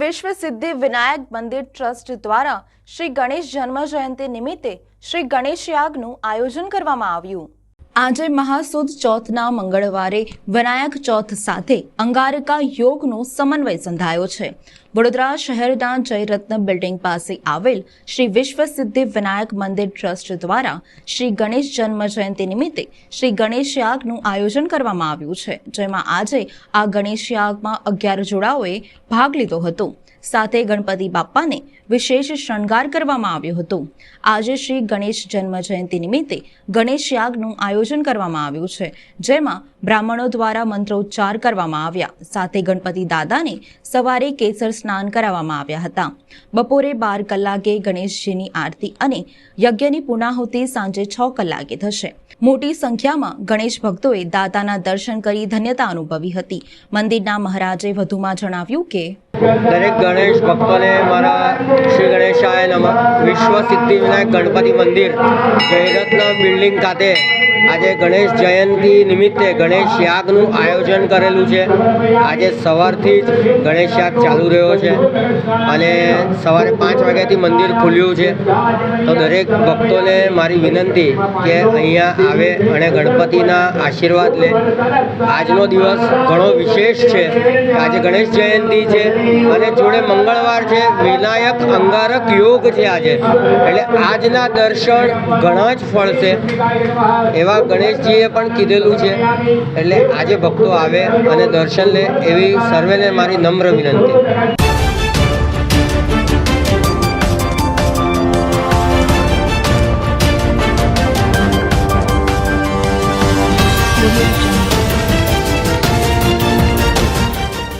વિશ્વ સિદ્ધિ વિનાયક મંદિર ટ્રસ્ટ દ્વારા શ્રી ગણેશ જન્મ જયંતિ નિમિત્તે શ્રી ગણેશ યાગનું આયોજન કરવામાં આવ્યું. આજે મહાસુદ ચોથના મંગળવારે વિનાયક ચોથ સાથે અંગારકા યોગનો સમન્વય સંધાયો છે. વડોદરા શહેરના જયરત્ન બિલ્ડિંગ પાસે આવેલ શ્રી વિશ્વ સિદ્ધિ વિનાયક મંદિર ટ્રસ્ટ દ્વારા શ્રી ગણેશ જન્મ જયંતિ નિમિત્તે શ્રી ગણેશ યાગનું આયોજન કરવામાં આવ્યું છે, જેમાં આજે આ ગણેશ યાગમાં અગિયાર જોડાઓએ ભાગ લીધો હતો. સાથે ગણપતિ બાપ્પાને વિશેષ શણગાર કરવામાં આવ્યો હતો. આજે શ્રી ગણેશ જન્મ જયંતિ નિમિત્તે ગણેશ યાગનું આયોજન કરવામાં આવ્યું છે, જેમાં બ્રાહ્મણો દ્વારા મંત્રોચ્ચાર કરવામાં આવ્યા. સાથે ગણપતિ દાદાને સવારે કેસર સ્નાન કરાવવામાં આવ્યા હતા. બપોરે બાર કલાકે ગણેશજીની આરતી અને યજ્ઞની પુનાહુતિ સાંજે છ કલાકે થશે. મોટી સંખ્યામાં ગણેશ ભક્તોએ દાદાના દર્શન કરી ધન્યતા અનુભવી હતી. મંદિરના મહારાજે વધુમાં જણાવ્યું કે દરેક ગણેશ ભક્તોને મારા શ્રી ગણેશાય નમઃ. વિશ્વ સિદ્ધિ વિનાયક ગણપતિ મંદિર, જયરત્ન બિલ્ડિંગ ખાતે આજે ગણેશ જયંતિ નિમિત્તે ગણેશ યાગનું આયોજન કરેલું છે. આજે સવારથી જ ગણેશ યાગ ચાલુ રહ્યો છે અને સવારે પાંચ વાગ્યાથી મંદિર ખુલ્યું છે. તો દરેક ભક્તોને મારી વિનંતી કે અહીંયા આવે અને ગણપતિના આશીર્વાદ લે. આજનો દિવસ ઘણો વિશેષ છે. આજે ગણેશ જયંતિ છે અને જોડે મંગળવાર છે. વિનાયક અંગારક યોગ છે આજે. એટલે આજના દર્શન ઘણા જ ફળશે એવા એવા ગણેશજીએ પણ કીધેલું છે એટલે આજે ભક્તો આવે અને દર્શન લે એવી સર્વેને મારી નમ્ર વિનંતી